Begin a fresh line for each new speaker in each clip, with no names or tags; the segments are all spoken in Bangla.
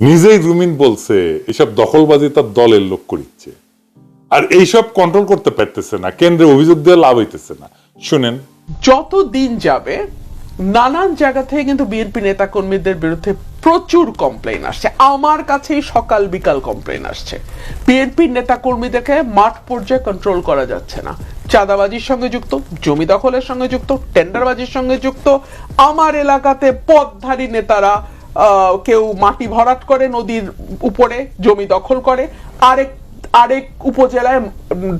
নিজেই রুমিন বলছে, এসব দখলবাজি তার দলের লোক করিচ্ছে। আর এইসব কন্ট্রোল করতে পারতেছে না, কেন্দ্রে অভিযোগ দিয়ে লাভ হইতেছে না। শুনেন।
যত দিন যাবে, নানান জায়গা থেকে কিন্তু বিএনপি নেতা কর্মীদের বিরুদ্ধে প্রচুর কমপ্লেন আসছে। আমার কাছেই সকাল বিকাল কমপ্লেন আসছে। বিএনপি নেতা কর্মীদেরকে মাঠ পর্যায়ে কন্ট্রোল করা যাচ্ছে না। চাঁদাবাজির সঙ্গে যুক্ত, জমি দখলের সঙ্গে যুক্ত টেন্ডারবাজির সঙ্গে যুক্ত, আমার এলাকাতে পদধারী নেতারা কেউ মাটি ভরাট করে, নদীর উপরে জমি দখল করে, আরেক আরেক উপজেলায়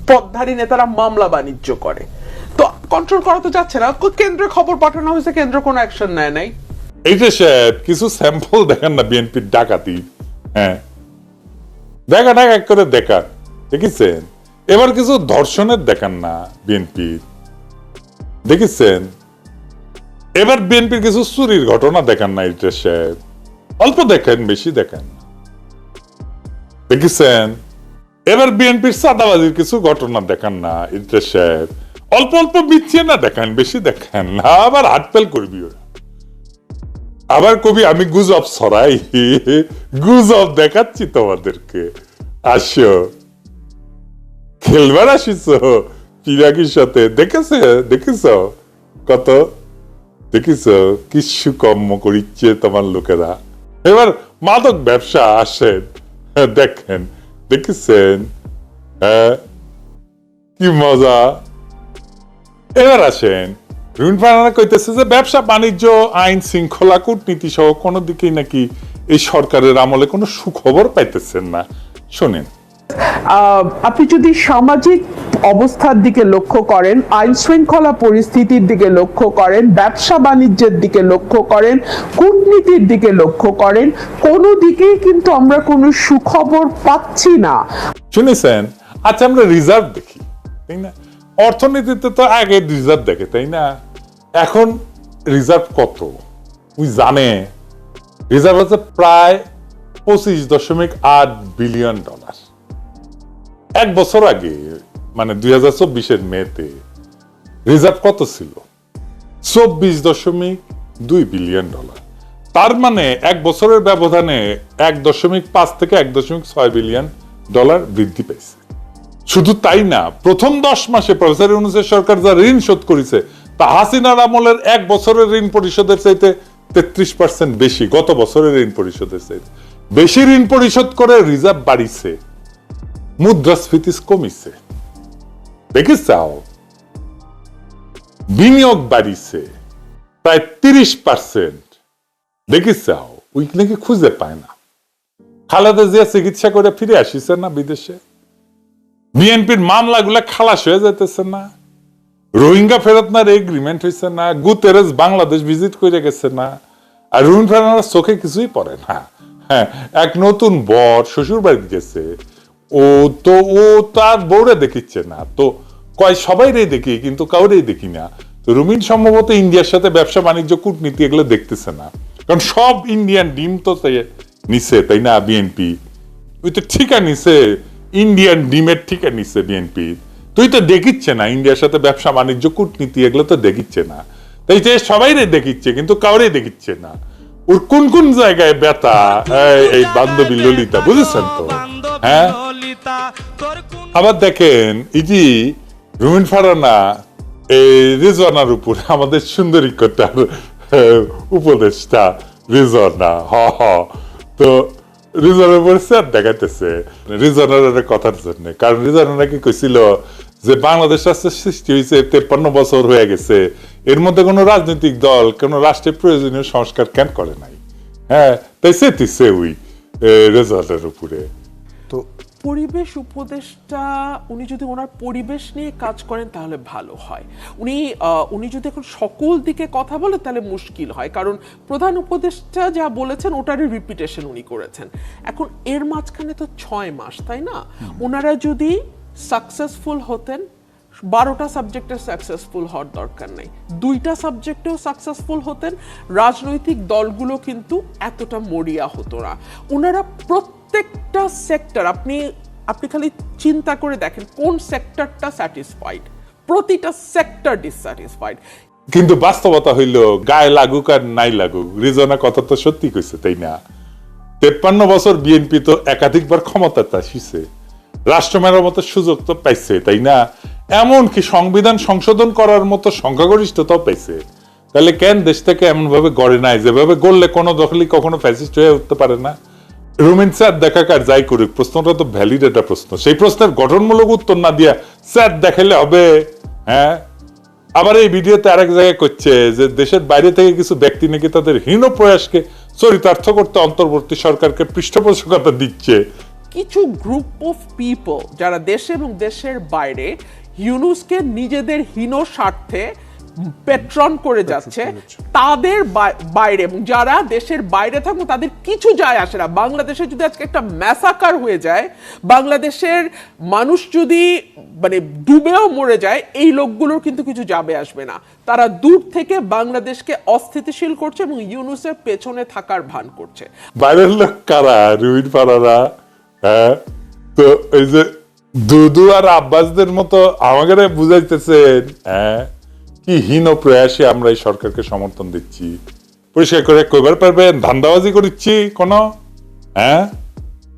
পদধারী নেতারা মামলা বাণিজ্য করে। তো কন্ট্রোল করা তো যাচ্ছে না। কেন্দ্রে খবর পাঠানো হয়েছে, কেন্দ্র কোনো অ্যাকশন নেয় নাই।
এই যে কিছু স্যাম্পল না বিএনপির ডাকাতি? হ্যাঁ। দেখা টাকা এক করে দেখান। এবার কিছু ধর্ষণের দেখান না বিএনপির। দেখেছেন? এবার বিএনপির কিছু চুরির ঘটনা দেখান না এটা সাহেব অল্প দেখেন, বেশি দেখেন। দেখেছেন? এবার বিএনপির সাদাবাজির কিছু ঘটনা দেখান না এটা সাহেব অল্প অল্প মিথ্যে না দেখান, বেশি দেখান না, আবার হাটপেল করবি আবার কবি, আমি গুজব ছড়াই, গুজব দেখাচ্ছি তোমাদেরকে। আসো। খেলবার আসিস পিরাকির সাথে। দেখেছে? দেখেছ? কত? দেখিস কিছু কর্ম করিচ্ছে তোমার লোকেরা। এবার মাদক ব্যবসা আসেন। হ্যাঁ, দেখেন দেখেছেন? হ্যাঁ কি মজা। এবার আসেন। ফারানা কইতেছে যে ব্যবসা বাণিজ্য আইন শৃঙ্খলা কূটনীতি সহ কোনো দিকেই নাকি এই সরকারের আমলে কোনো সুখবর পাইতেছেন না। শোনেন
আপনি যদি সামাজিক অবস্থার দিকে লক্ষ্য করেন, আইন শৃঙ্খলা পরিস্থিতির দিকে লক্ষ্য করেন, ব্যবসা বাণিজ্যের দিকে লক্ষ্য করেন, কূটনীতির দিকে লক্ষ্য করেন, কোনো দিকেই কিন্তু আমরা কোনো সুখবর পাচ্ছি না।
শুনেছেন? আচ্ছা আমরা রিজার্ভ দেখি, তাই না? অর্থনীতিতে তো আগে রিজার্ভ দেখে, তাই না? এখন রিজার্ভ কত? ওই জানে। রিজার্ভ হচ্ছে প্রায় পঁচিশ দশমিক আট বিলিয়ন ডলার এক বছর আগে মানে দুই হাজার চব্বিশের মেতে রিজার্ভ কত ছিল? চব্বিশ দশমিক দুই বিলিয়ন ডলার। তার মানে এক বছরের ব্যবধানে এক দশমিক পাঁচ থেকে এক দশমিক ছয় বিলিয়ন ডলার বৃদ্ধি পেয়েছে। শুধু তাই না, প্রথম দশ মাসে প্রফেসর ইউনুসের সরকার যা ঋণ শোধ করেছে, তা হাসিনার আমলের এক বছরের ঋণ পরিশোধের চাইতে তেত্রিশ পার্সেন্ট বেশি, গত বছরের ঋণ পরিশোধের চাইতে। বেশি ঋণ পরিশোধ করে রিজার্ভ বাড়িছে মুদ্রাস্ফীতি কমিছে দেখিস চাও বিনিয়োগ বাড়িছে, প্রায় তিরিশ পার্সেন্ট। দেখিস চাও ওই নাকি খুঁজে পায় না। খালেদা জিয়া চিকিৎসা করে ফিরে আসিছে না বিদেশে? বিএনপির মামলাগুলা খালাস হয়ে যেতেছে না? রোহিঙ্গা ফেরত না এগ্রিমেন্ট হয়েছে না? গুতেরেস বাংলাদেশ ভিজিট করে গেছে না? আর ফেরানোর চোখে কিছুই পড়ে না। হ্যাঁ এক নতুন বর শ্বশুর বাড়ি গেছে। ও তো, ও তার বউরে দেখিচ্ছে না। তো কয় সবাই রে দেখি, কিন্তু কাউরেই দেখি না। তো রুমিন সম্ভবত ইন্ডিয়ার সাথে ব্যবসা, বাণিজ্য, কূটনীতি এগুলো দেখতেছে না। কারণ সব ইন্ডিয়ান ডিম তো নিছে, তাই না, বিএনপি? ওই তো ঠিকা নিছে, ইন্ডিয়ান ডিমের ঠিকা নিছে বিএনপি। তুই তো দেখিচ্ছে না, ইন্ডিয়ার সাথে ব্যবসা, বাণিজ্য, কূটনীতি এগুলো তো দেখিচ্ছে না। তাই যে সবাই রে দেখিচ্ছে, কিন্তু কাউরে দেখিচ্ছে না। ওর কোন কোন জায়গায় ব্যথা? এই বান্ধবী ললিতা, বুঝেছেন তো? হ্যাঁ? আবার দেখেন যে রুমিন ফারানা, এই রিজওয়ানার উপর, আমাদের সুন্দরী কটার উপদেশটা রিজওয়ানা, হ হ। তো উপর স্যার দেখাইতেছে। কথার জন্য, কারণ নাকি কইছিল যে বাংলাদেশ রাষ্ট্রের সৃষ্টি হয়েছে তেপ্পান্ন বছর হয়ে গেছে। এর মধ্যে কোনো রাজনৈতিক দল, কোনো রাষ্ট্রের প্রয়োজনীয় সংস্কার কেন করে নাই? হ্যাঁ তাই সেতিছে ওই রেজাল্টের উপরে।
পরিবেশ উপদেষ্টা উনি যদি ওনার পরিবেশ নিয়ে কাজ করেন তাহলে ভালো হয়। উনি উনি যদি এখন সকল দিকে কথা বলে তাহলে মুশকিল হয়। কারণ প্রধান উপদেষ্টা যা বলেছেন ওটারই রিপিটেশন উনি করেছেন। এখন এর মাঝখানে তো ছয় মাস তাই না? ওনারা যদি সাকসেসফুল হতেন বারোটা সাবজেক্টে সাকসেসফুল হওয়ার দরকার নেই। দুইটা সাবজেক্টেও সাকসেসফুল হতেন রাজনৈতিক দলগুলো কিন্তু এতটা মরিয়া হতো না। ওনারা প্রত্যেকটা সেক্টর আপনি আপনি খালি চিন্তা করে দেখেন কোন সেক্টরটা স্যাটিসফাইড প্রতিটা সেক্টর ডিসস্যাটিসফাইড
কিন্তু বাস্তবতা হইল, গায়ে লাগুক আর নাই লাগুক। রিজনা কথা তো সত্যি কইছে, তাই না? তেপ্পান্ন বছর বিএনপি তো একাধিকবার ক্ষমতাতে আসিছে রাষ্ট্র মেরামতের সুযোগ তো পাইছে, তাই না? এমনকি সংবিধান সংশোধন করার মতো সংখ্যাগরিষ্ঠতাও পাইছে। তাহলে কেন দেশটাকে থেকে এমন ভাবে গড়ে নাই? যেভাবে গড়লে কোনো দখলই কখনো ফ্যাসিস্ট হয়ে উঠতে পারে না? রুমিন স্যার দেখাকার যাই করুক, প্রশ্নটা তো ভ্যালিড একটা প্রশ্ন। সেই প্রশ্নের গঠনমূলক উত্তর না দিয়া স্যার দেখাইলে হবে হ্যাঁ? আবার এই ভিডিওতে আরেক জায়গায় করছে যে, দেশের বাইরে থেকে কিছু ব্যক্তি নাকি তাদের হীন প্রয়াসকে চরিতার্থ করতে অন্তর্বর্তী সরকারকে পৃষ্ঠপোষকতা দিচ্ছে।
কিছু গ্রুপ অফ পিপল যারা দেশে এবং দেশের বাইরে, ইউনুসকে নিজেদের হীন স্বার্থে পেট্রন করে যাচ্ছে তাদের বাইরে এবং যারা দেশের বাইরে থাকবে তাদের কিছু যায় আসে না। বাংলাদেশে যদি আজকে একটা ম্যাসাকার হয়ে যায় বাংলাদেশের মানুষ যদি মানে ডুবেও মরে যায় এই লোকগুলোর কিন্তু কিছু যাবে আসবে না। তারা দূর থেকে বাংলাদেশকে অস্থিতিশীল করছে এবং ইউনুসের পেছনে থাকার ভান করছে।
বাইরের লোক কারা? রুইন পাড়ারা হ্যাঁ? তো এই যে দুদু আর আব্বাসদের মতো আমাকে বুঝাইতেছেন হ্যাঁ? কি হীন প্রয়াসে আমরা এই সরকারকে সমর্থন দিচ্ছি? পরিষ্কার করে কইবার পারবেন, ধান্দাবাজি করিচ্ছি, কোন? হ্যাঁ?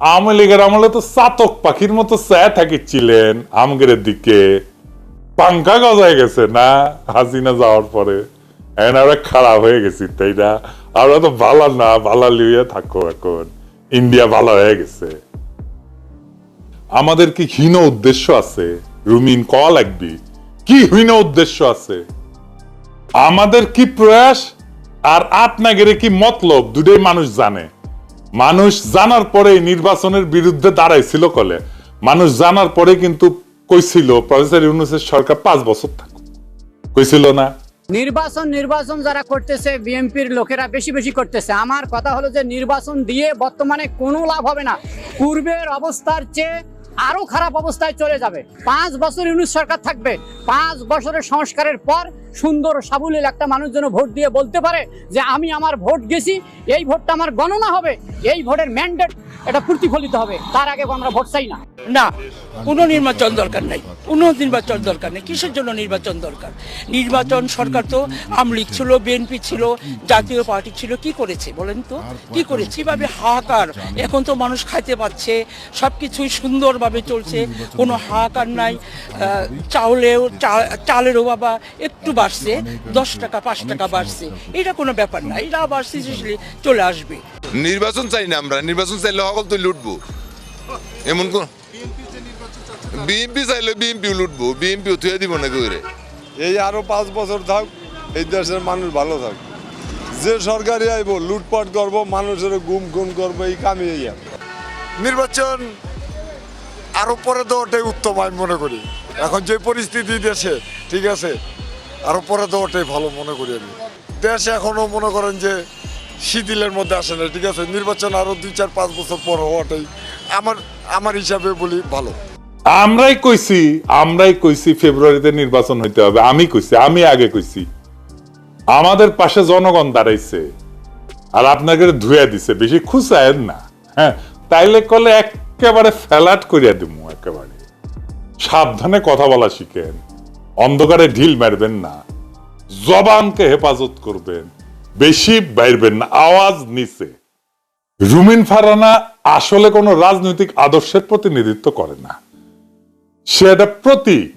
আওয়ামী লীগের আমলে তো চাতক পাখির মতো চায় থাকিছিলেন আমগের দিকে। পাঙ্খা গজায় গেছে না, হাসিনা যাওয়ার পরে। এখন আমরা খারাপ হয়ে গেছি, তাই না? আমরা তো ভালো না, ভালো লিয়ে থাকো এখন। ইন্ডিয়া ভালো হয়ে গেছে। আমাদের কি হীন উদ্দেশ্য আছে? রুমিন ক লাগবি। কি হীন উদ্দেশ্য আছে? আমাদের কি প্রয়াস আর আপনাদের কি মতলব দুটোই মানুষ জানে। মানুষ জানার পরে নির্বাচনের বিরুদ্ধে দাঁড়াইছিল কলে। মানুষ জানার পরে কিন্তু কইছিল, প্রফেসর ইউনুসের সরকার পাঁচ বছর থাকুক। কইছিল না।
নির্বাচন নির্বাচন যারা করতেছে, বিএনপির লোকেরা বেশি বেশি করতেছে। আমার কথা হলো যে, নির্বাচন দিয়ে বর্তমানে কোনো লাভ হবে না। পূর্বের অবস্থার চেয়ে আরও খারাপ অবস্থায় চলে যাবে। পাঁচ বছর ইউনিট সরকার থাকবে। পাঁচ বছরের সংস্কারের পর সুন্দর সাবলীল একটা মানুষ যেন ভোট দিয়ে বলতে পারে যে, আমি আমার ভোট গেছি, এই ভোটটা আমার গণনা হবে। এই ভোটের ম্যান্ডেট এটা প্রতিফলিত হবে। তার আগে আমরা ভোট চাই না।
না কোনো নির্বাচন দরকার নাই। কোনো নির্বাচন দরকার নেই। কিসের জন্য নির্বাচন দরকার? নির্বাচন সরকার তো আমলিগ ছিল বিএনপি ছিল জাতীয় পার্টি ছিল কি করেছে বলেন তো? কি করেছে? এভাবে হাহাকার। এখন তো মানুষ খাইতে পাচ্ছে সব কিছুই সুন্দরভাবে চলছে কোনো হাহাকার নাই। চাউলেও চা- চালেরও বাবা একটু বাড়ছে দশ টাকা পাঁচ টাকা বাড়ছে। এটা কোনো ব্যাপার না। এটা আবার চলে আসবে।
নির্বাচন চাই না আমরা। নির্বাচন চাইলে সকল তুই লুটবো। এমন কোন? বিএনপি চাইলে বিএনপি লুটবো বিএনপি থুয়ে দিব না করে
এই আরও পাঁচ বছর থাক এই দেশের মানুষ ভালো থাক। যে সরকারি আইব লুটপাট করব মানুষের গুম খুন করব এই আর।
নির্বাচন আরও পরে দেওয়াটাই উত্তম আমি মনে করি। এখন যে পরিস্থিতি দেশে ঠিক আছে আরও পরে দেওয়াটাই ভালো মনে করি আমি। দেশ এখনও মনে করেন যে শিথিলের মধ্যে আসে না, ঠিক আছে? নির্বাচন আরও দুই, চার, পাঁচ বছর পর হওয়াটাই আমার আমার হিসাবে বলি ভালো।
আমরাই কইছি আমরাই কইছি ফেব্রুয়ারিতে নির্বাচন হইতে হবে। আমি কইছি, আমি আগে কইছি। আমাদের পাশে জনগণ দাঁড়াইছে আর আপনাকে ধুয়ে দিছে, বেশি খুশায়েন না। হ্যাঁ তাইলে কলে একেবারে ফ্যালাট করিয়া দিব একেবারে। সাবধানে কথা বলা শিখেন, অন্ধকারে ঢিল মারবেন না, জবানকে হেফাজত করবেন। বেশি বাইরবেন না, আওয়াজ নিচে। রুমিন ফারানা আসলে কোনো রাজনৈতিক আদর্শের প্রতিনিধিত্ব করে না। সে একটা প্রতীক,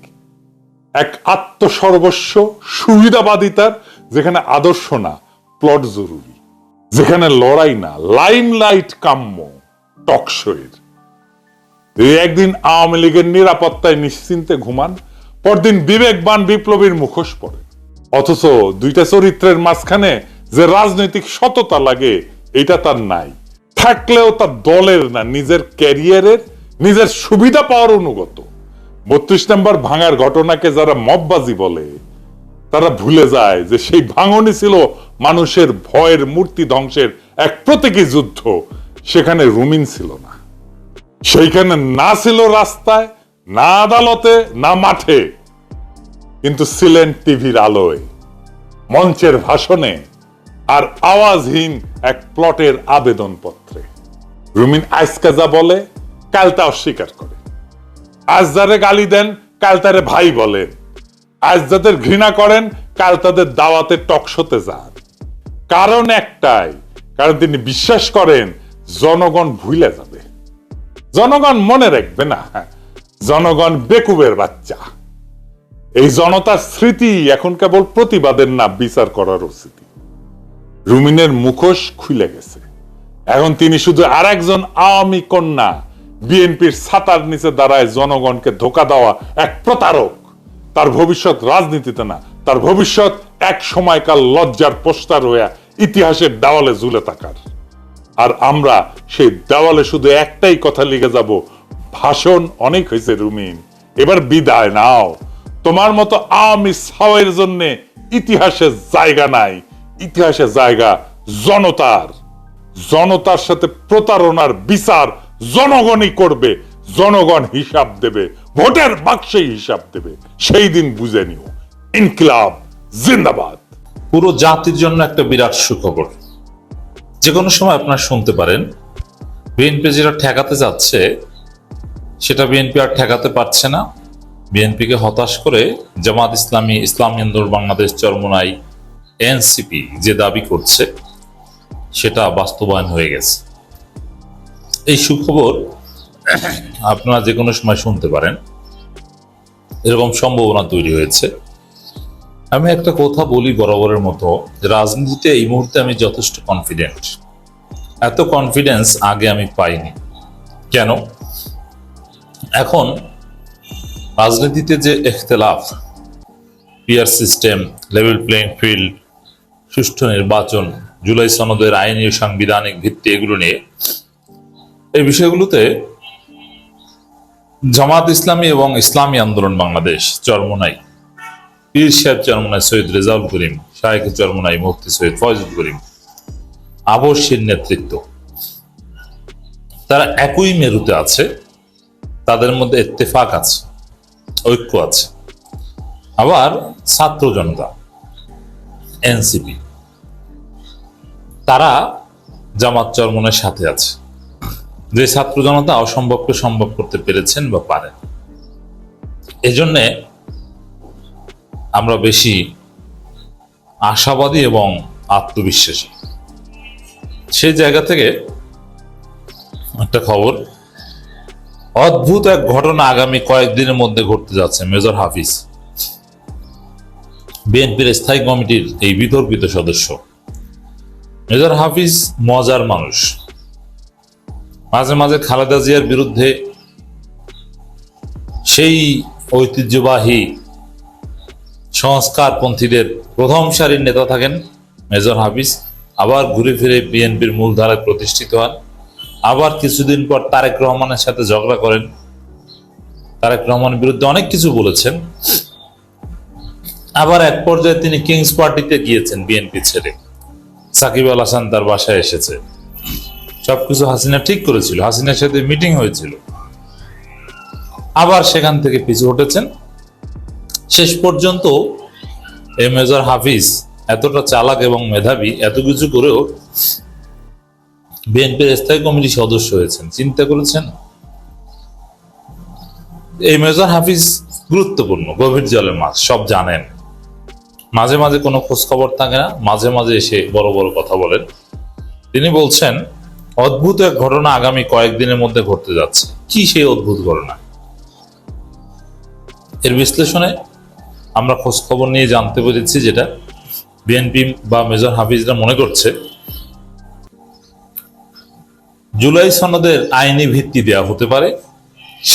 এক আত্মসর্বস্ব, সুবিধাবাদিতার, যেখানে আদর্শ না, প্লট জরুরি। যেখানে লড়াই না লাইম লাইট কাম্য টকশোয়ের একদিন আওয়ামী লীগের নিরাপত্তায় নিশ্চিন্তে ঘুমান, পরদিন বিবেকবান বিপ্লবীর মুখোশ পড়ে অথচ দুইটা চরিত্রের মাঝখানে যে রাজনৈতিক সততা লাগে, এটা তার নাই। থাকলেও তার দলের না, নিজের ক্যারিয়ারের, নিজের সুবিধা পাওয়ার অনুগত। বত্রিশ নম্বর ভাঙার ঘটনাকে যারা মববাজি বলে, তারা ভুলে যায় যে সেই ভাঙনই ছিল মানুষের ভয়ের মূর্তি ধ্বংসের এক প্রতীকী যুদ্ধ। সেখানে রুমিন ছিল না। সেইখানে না ছিল রাস্তায়, না আদালতে, না মাঠে, কিন্তু ছিলেন টিভির আলোয়, মঞ্চের ভাষণে আর আওয়াজহীন এক প্লটের আবেদন পত্রে রুমিন যা বলে কাল তা অস্বীকার করে। আজ যারে গালি দেন কাল তারে ভাই বলেন আজ যাদের ঘৃণা করেন কাল তাদের দাওয়াতে টকশোতে যান। কারণ একটাই, কারণ তিনি বিশ্বাস করেন, জনগণ ভুলে যাবে। জনগণ মনে রাখবে না, জনগণ বেকুবের বাচ্চা। এই জনতার স্মৃতি এখন কেবল প্রতিবাদের না, বিচার করার স্মৃতি রুমিনের মুখোশ খুলে গেছে। এখন তিনি শুধু আর একজন আওয়ামী কন্যা, বিএনপির ছাতার নিচে দাঁড়ায় জনগণকে ধোকা দেওয়া এক প্রতারক। তার ভবিষ্যৎ রাজনীতিতে না, তার ভবিষ্যৎ এক সময়কার লজ্জার পোস্টার হয়ে ইতিহাসের দেওয়ালে ঝুলে থাকার। আর আমরা সেই দেওয়ালে শুধু একটাই কথা লিখে যাব, ভাষণ অনেক হয়েছে রুমিন, এবার বিদায় নাও। তোমার মতো আওয়ামী সাওয়ের জন্যে ইতিহাসের জায়গা নাই। ইতিহাসে জায়গা, জনতার। জনতার সাথে প্রতারণার বিচার জনগণই করবে, জনগণ হিসাব দেবে, ভোটের বাক্সেই হিসাব দেবে। সেই দিন বুঝে নিও, ইনকিলাব জিন্দাবাদ।
পুরো জাতির জন্য একটা বিরাট সুখবর। যে কোনো সময় আপনারা শুনতে পারেন, বিএনপি যেটা ঠেকাতে যাচ্ছে, সেটা বিএনপি আর ঠেকাতে পারছে না। বিএনপিকে হতাশ করে জামাত ইসলামী, ইসলাম আন্দোলন, বাংলাদেশ চরমোনাই এনসিপি যে দাবি করছে, সেটা বাস্তবায়ন হয়ে গেছে। এই সুখবর আপনারা যে কোনো সময় শুনতে পারেন। এরকম সম্ভাবনা তৈরি হয়েছে। আমি একটা কথা বলি বরাবরের মতো, রাজনীতিতে এই মুহূর্তে আমি যথেষ্ট কনফিডেন্ট এত কনফিডেন্স আগে আমি পাইনি। কেন? এখন রাজনীতিতে যে এখতলাফ peer system level playing field সুষ্ঠু নির্বাচন, জুলাই সনদের আইনি সাংবিধানিক ভিত্তি এগুলো নিয়ে। এই বিষয়গুলোতে জামাত ইসলামী এবং ইসলামী আন্দোলন বাংলাদেশ, চরমোনাই। পীর সাহেব চরমনাই, সৈয়দ রেজাউল করিম শাহেখ চরমনাই, মুফতি সৈয়দ ফয়জুল করিম। আবশ্যের নেতৃত্ব। তারা একই মেরুতে আছে, তাদের মধ্যে ইত্তেফাক আছে, ঐক্য আছে। আবার ছাত্র জনতা। এনসিপি। তারা জামাত চরমনের সাথে আছে। যে ছাত্র জনতা অসম্ভবকে সম্ভব করতে পেরেছেন বা পারেন। এজন্যে আমরা বেশি আশাবাদী এবং আত্মবিশ্বাসী। সেই জায়গা থেকে একটা খবর, অদ্ভুত এক ঘটনা আগামী কয়েকদিনের মধ্যে ঘটতে যাচ্ছে, মেজর হাফিজ। বিএনপির স্থায়ী কমিটির এই বিতর্কিত সদস্য। মেজর হাফিজ মজার মানুষ। মাঝে মাঝে খালেদা জিয়ার বিরুদ্ধে সেই ঐতিহ্যবাহী সংস্কারপন্থীদের প্রথম সারির নেতা থাকেন মেজর হাফিজ। আবার ঘুরে ফিরে বিএনপির মূলধারায় প্রতিষ্ঠিত হন। আবার কিছুদিন পর তারেক রহমানের সাথে ঝগড়া করেন। তারেক রহমানের বিরুদ্ধে অনেক কিছু বলেছেন। আবার এক পর্যায়ে তিনি কিংস পার্টিতে গিয়েছেন বিএনপি ছেড়ে। সাকিব আল হাসান তার বাসায় এসেছে। সবকিছু হাসিনা ঠিক করেছিল। হাসিনার সাথে মিটিং হয়েছিল। আবার সেখান থেকে পিছু হটেছেন। শেষ পর্যন্ত এই মেজর হাফিজ এতটা চালাক এবং মেধাবী, এত কিছু করেও বিএনপির স্থায়ী কমিটির সদস্য হয়েছেন। চিন্তা করেছেন? এই মেজর হাফিজ গুরুত্বপূর্ণ, গভীর জলের মাছ, সব জানেন। মাঝে মাঝে কোনো খোঁজখবর থাকে না, মাঝে মাঝে এসে বড় বড় কথা বলেন। তিনি বলছেন, অদ্ভুত এক ঘটনা আগামী কয়েকদিনের মধ্যে ঘটতে যাচ্ছে। কি সেই অদ্ভুত ঘটনা? এর বিশ্লেষণে আমরা খোঁজখবর নিয়ে জানতে পেরেছি যেটা বিএনপি বা মেজর হাফিজরা মনে করছে। জুলাই সনদের আইনি ভিত্তি দেয়া হতে পারে,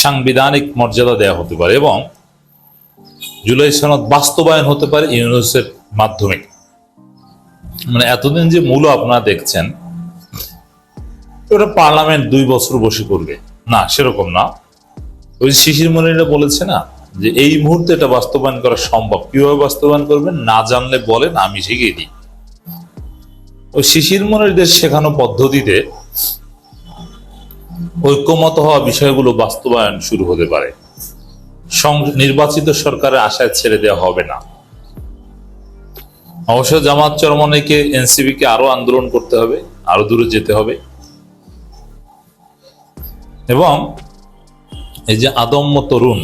সাংবিধানিক মর্যাদা দেয়া হতে পারে এবং জুলাই সনদ বাস্তবায়ন হতে পারে ইউনিভার্সের মাধ্যমে। মানে এতদিন যে মূল আপনারা দেখছেন, ওটা পার্লামেন্ট দুই বছর বসে করবে। না, সেরকম না। ওই শিশির মনিরা বলেছে না, যে এই মুহূর্তে এটা বাস্তবায়ন করা সম্ভব। কীভাবে বাস্তবায়ন করবেন? না জানলে বলেন, আমি শিখিয়ে দিই। ওই শিশির মনিরদের শেখানো পদ্ধতিতে ঐক্যমত হওয়া বিষয়গুলো বাস্তবায়ন শুরু হতে পারে। নির্বাচিত সরকারের আশায় ছেড়ে দেওয়া হবে না। অবশ্য জামাত চরমনাইকে এনসিবি কে আরও আন্দোলন করতে হবে আরও দূরে যেতে হবে। এবং এই যে আদম্য তরুণ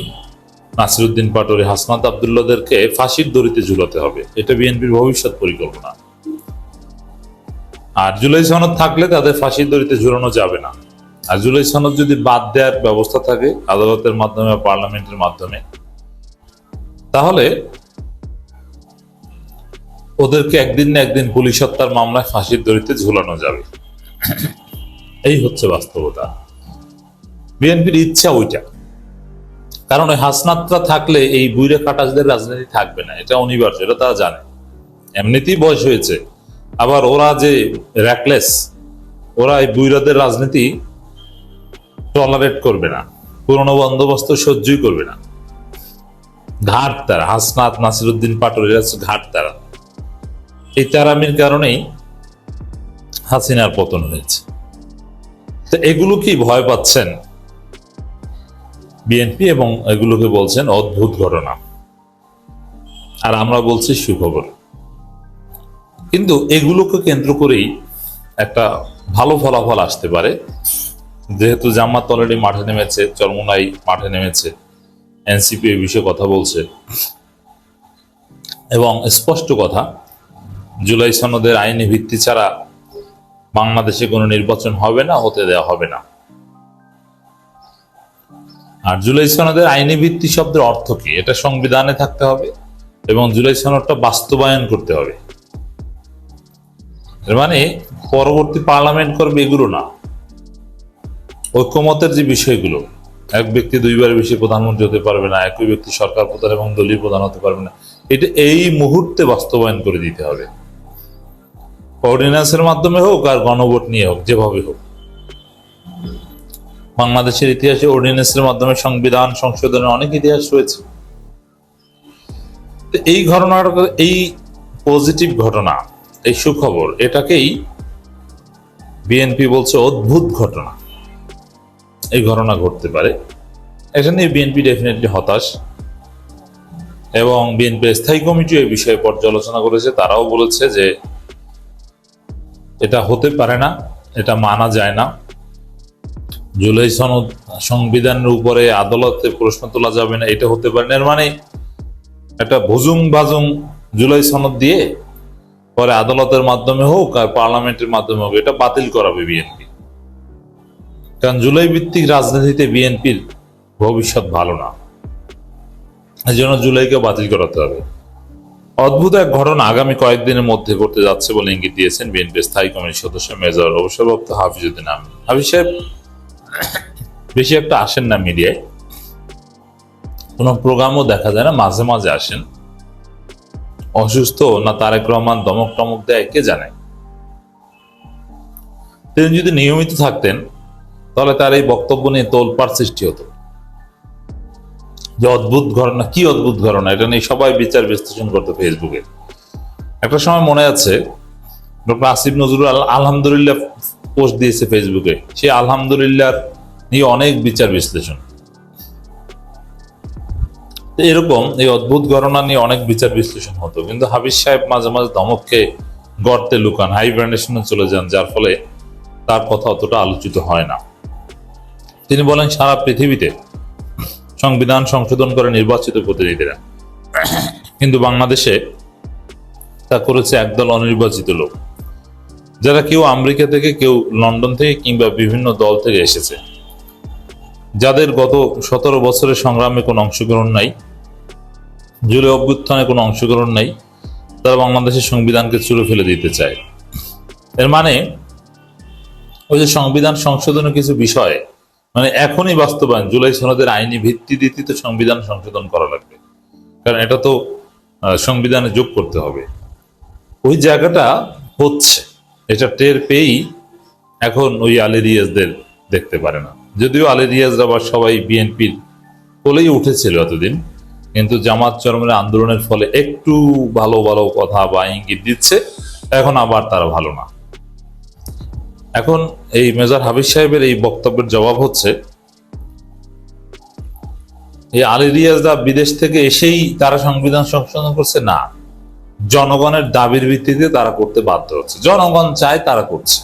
নাসিরুদ্দিন পাটোয়ারি, হাসনাত আবদুল্লাদেরকে ফাঁসির দড়িতে ঝুলাতে হবে। এটা বিএনপির ভবিষ্যৎ পরিকল্পনা। আর জুলাই সনদ থাকলে তাদের ফাঁসির দড়িতে ঝুলানো যাবে না। আর জুলাই সনদ যদি বাদ দেওয়ার ব্যবস্থা থাকে আদালতের মাধ্যমে পার্লামেন্টের মাধ্যমে, তাহলে ওদেরকে একদিন না একদিন পুলিশ হত্যার মামলায় ফাঁসির দড়িতে ঝুলানো যাবে। এই হচ্ছে বাস্তবতা। বিএনপির ইচ্ছা ওইটা। কারণ ওই হাসনাতরা থাকলে এই বুইরে কাটাসদের রাজনীতি থাকবে না, এটা অনিবার্য, এটা তারা জানে। এমনিতেই বয়স হয়েছে। আবার ওরা যে র্যাকলেস ওরা এই বুইরাদের রাজনীতি টলারেট করবে না। পুরনো বন্দোবস্ত সহ্যই করবে না। ঘাট তারা, হাসনাত নাসিরুদ্দিন পাটোয়ারি আছে ঘাট তারা। এই তারামির কারণেই হাসিনার পতন হয়েছে। তো এগুলো কি ভয় পাচ্ছেন? বিএনপি এবং এগুলোকে বলছেন অদ্ভুত ঘটনা। আর আমরা বলছি সুখবর। কিন্তু এগুলোকে কেন্দ্র করেই একটা ভালো ফলাফল আসতে পারে। যেহেতু জামাত অলরেডি মাঠে নেমেছে, চরমুনাই মাঠে নেমেছে, এনসিপি এই বিষয়ে কথা বলছে। এবং স্পষ্ট কথা, জুলাই সনদের আইনি ভিত্তি ছাড়া বাংলাদেশে কোনো নির্বাচন হবে না, হতে দেওয়া হবে না। আর জুলাই সনদের আইনি ভিত্তি শব্দের অর্থ কি? এটা সংবিধানে থাকতে হবে এবং জুলাই সনদটা বাস্তবায়ন করতে হবে। এর মানে পরবর্তী পার্লামেন্ট করবে এগুলো না। ঐক্যমতের যে বিষয়গুলো, এক ব্যক্তি দুইবার বেশি প্রধানমন্ত্রী হতে পারবে না, একই ব্যক্তি সরকার প্রধান এবং দলীয় প্রধান হতে পারবে না, এটা এই মুহূর্তে বাস্তবায়ন করে দিতে হবে। অর্ডিন্যান্সের মাধ্যমে হোক আর গণভোট নিয়ে হোক, যেভাবে হোক। বাংলাদেশের ইতিহাসে অর্ডিন্যান্সের মাধ্যমে সংবিধান, সংশোধনের অনেক ইতিহাস রয়েছে। এই ঘটনাটা এই পজিটিভ ঘটনা, এই সুখবর, এটাকেই বিএনপি বলছে অদ্ভুত ঘটনা। এই ঘটনা ঘটতে পারে। এটা নিয়ে বিএনপি ডেফিনেটলি হতাশ। এবং বিএনপি স্থায়ী কমিটি এই বিষয়ে পর্যালোচনা করেছে। তারাও বলেছে যে এটা হতে পারে না, এটা মানা যায় না। জুলাই সনদ সংবিধানের উপরে আদালতে প্রশ্ন তোলা যাবে না, এটা হতে পারে না। এর মানে একটা ভুজুং বাজুং জুলাই সনদ দিয়ে পরে আদালতের মাধ্যমে হোক আর পার্লামেন্টের মাধ্যমে হোক, এটা বাতিল করাবে বিএনপি কারণ জুলাই ভিত্তিক রাজনীতিতে বিএনপির ভবিষ্যৎ ভালো না। এই জন্য জুলাইকে বাতিল করাতে হবে। অদ্ভুত এক ঘটনা আগামী কয়েকদিনের মধ্যে ঘটতে যাচ্ছে বলে ইঙ্গিত দিয়েছেন বিএনপি স্থায়ী কমিটির সদস্য মেজর অবসরপ্রাপ্ত হাফিজুদ্দিন আহমেদ। হাফিজ সাহেব, বেশি একটা আসেন না মিডিয়ায়। কোনো প্রোগ্রামও দেখা যায় না, মাঝে মাঝে আসেন। অসুস্থ না তারেক রহমান দমক টমক দেয়, কে জানে? তিনি যদি নিয়মিত থাকতেন তাহলে তার এই বক্তব্য নিয়ে তোলপাড় সৃষ্টি হতো। যে অদ্ভুত ঘটনা, কি অদ্ভুত ঘটনা? এটা নিয়ে সবাই বিচার বিশ্লেষণ করতো ফেসবুকে একটা সময় মনে আছে, ডক্টর আসিফ নজরুল আলহামদুলিল্লাহ পোস্ট দিয়েছে ফেসবুকে সে আলহামদুলিল্লাহ নিয়ে অনেক বিচার বিশ্লেষণ। এরকম এই অদ্ভুত ঘটনা নিয়ে অনেক বিচার বিশ্লেষণ হতো। কিন্তু হাবিজ সাহেব মাঝে মাঝে ধমককে গর্তে লুকান হাইব্রান্ডেশনে চলে যান, যার ফলে তার কথা অতটা আলোচিত হয় না। তিনি বলেন, সারা পৃথিবীতে সংবিধান সংশোধন করে নির্বাচিত প্রতিনিধিরা। কিন্তু বাংলাদেশে তা করেছে একদল অনির্বাচিত লোক, যারা কেউ আমেরিকা থেকে, কেউ লন্ডন থেকে কিংবা বিভিন্ন দল থেকে এসেছে, যাদের গত সতেরো বছরের সংগ্রামে কোনো অংশগ্রহণ নাই জুলে অভ্যুত্থানে কোনো অংশগ্রহণ নাই, তারা বাংলাদেশের সংবিধানকে চুরে ফেলে দিতে চায়। এর মানে ওই যে সংবিধান সংশোধনের কিছু বিষয় মানে এখনই বাস্তবায়ন, জুলাই সনদের আইনি ভিত্তি দিতে তো সংবিধান সংশোধন করা লাগবে। কারণ এটা তো সংবিধানে যোগ করতে হবে। ওই জায়গাটা হচ্ছে, এটা টের পেয়েই এখন ওই আলী রিয়াজদের দেখতে পারে না। যদিও আলী রিয়াজরা আবার সবাই বিএনপির কোলেই উঠেছিল এতদিন, কিন্তু জামাত চরমের আন্দোলনের ফলে একটু ভালো ভালো কথা বা ইঙ্গিত দিচ্ছে, এখন আবার তারা ভালো না। এখন এই মেজর হাবিজ সাহেবের এই বক্তব্যের জবাব হচ্ছে এই আলী রিয়াজরা বিদেশ থেকে এসেই তারা সংবিধান সংশোধন করছে? না। জনগণের দাবির ভিত্তিতে তারা করতে বাধ্য হচ্ছে। জনগণ চায় তারা করছে।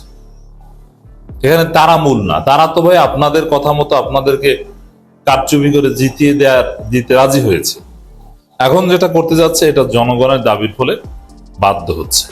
এখানে তারা মূল না। তারা তো ভাই আপনাদের কথা মতো আপনাদেরকে কারচুপি করে জিতিয়ে দেওয়ার দিতে রাজি হয়েছে। এখন যেটা করতে যাচ্ছে, এটা জনগণের দাবির ফলে বাধ্য হচ্ছে।